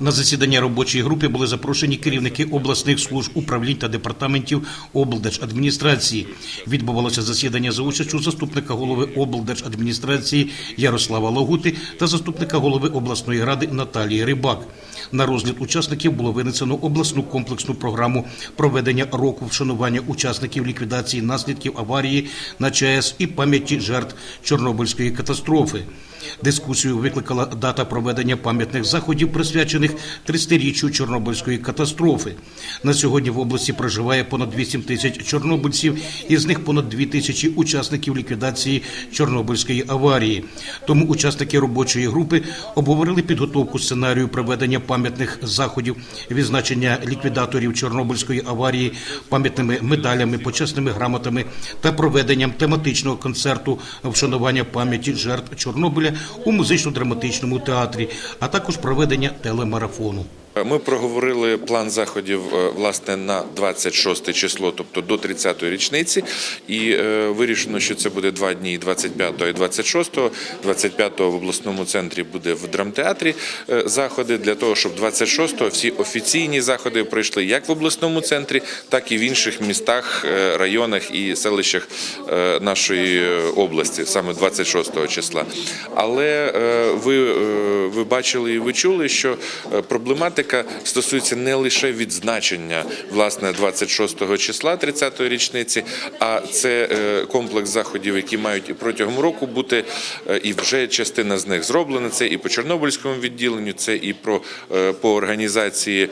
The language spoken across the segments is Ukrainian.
На засідання робочої групи були запрошені керівники обласних служб управлінь та департаментів облдержадміністрації. Відбувалося засідання за участю заступника голови облдержадміністрації Ярослава Лагути та заступника голови обласної ради Наталії Рибак. На розгляд учасників було винесено обласну комплексну програму проведення року вшанування учасників ліквідації наслідків аварії на ЧАЕС і пам'яті жертв Чорнобильської катастрофи. Дискусію викликала дата проведення пам'ятних заходів, присвячених 30-річчю Чорнобильської катастрофи. На сьогодні в області проживає понад 8 тисяч чорнобильців, із них понад 2 тисячі учасників ліквідації Чорнобильської аварії. Тому учасники робочої групи обговорили підготовку сценарію проведення пам'ятних заходів, відзначення ліквідаторів Чорнобильської аварії пам'ятними медалями, почесними грамотами та проведенням тематичного концерту вшанування пам'яті жертв Чорнобиля у музично-драматичному театрі, а також проведення телемарафону. Ми проговорили план заходів е, власне на 26 число, тобто до 30-ї річниці, і е, вирішено, що це буде два дні: 25-го і 26-го. 25-го в обласному центрі буде в драмтеатрі е, заходи для того, щоб 26-го всі офіційні заходи пройшли як в обласному центрі, так і в інших містах, е, районах і селищах е, нашої е, області, саме 26-го числа. Але е, ви, е, ви бачили і ви чули, що е, проблематика стосується не лише відзначення власне 26 числа 30-ї річниці, а це е, комплекс заходів, які мають протягом року бути, е, і вже частина з них зроблена. Це і по Чорнобильському відділенню, це і про е, по організації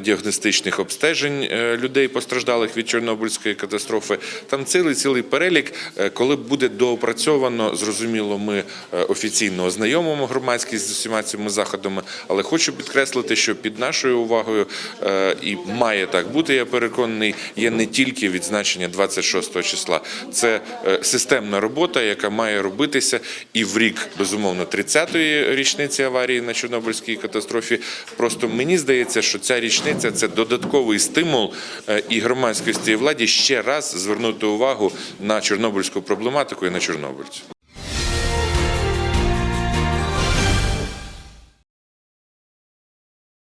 діагностичних обстежень людей, постраждалих від Чорнобильської катастрофи. Там цілий цілий перелік, коли буде доопрацьовано, зрозуміло, ми офіційно ознайомимо громадськість з усіма цими заходами, але хочу підкреслити, що під нашою увагою е, і має так бути, я переконаний, є не тільки відзначення 26 числа, це е, системна робота, яка має робитися і в рік, безумовно, 30-ї річниці аварії на Чорнобильській катастрофі. Просто мені здається, що ця річниця це додатковий стимул е, і громадськості і владі ще раз звернути увагу на чорнобильську проблематику і на чорнобильців.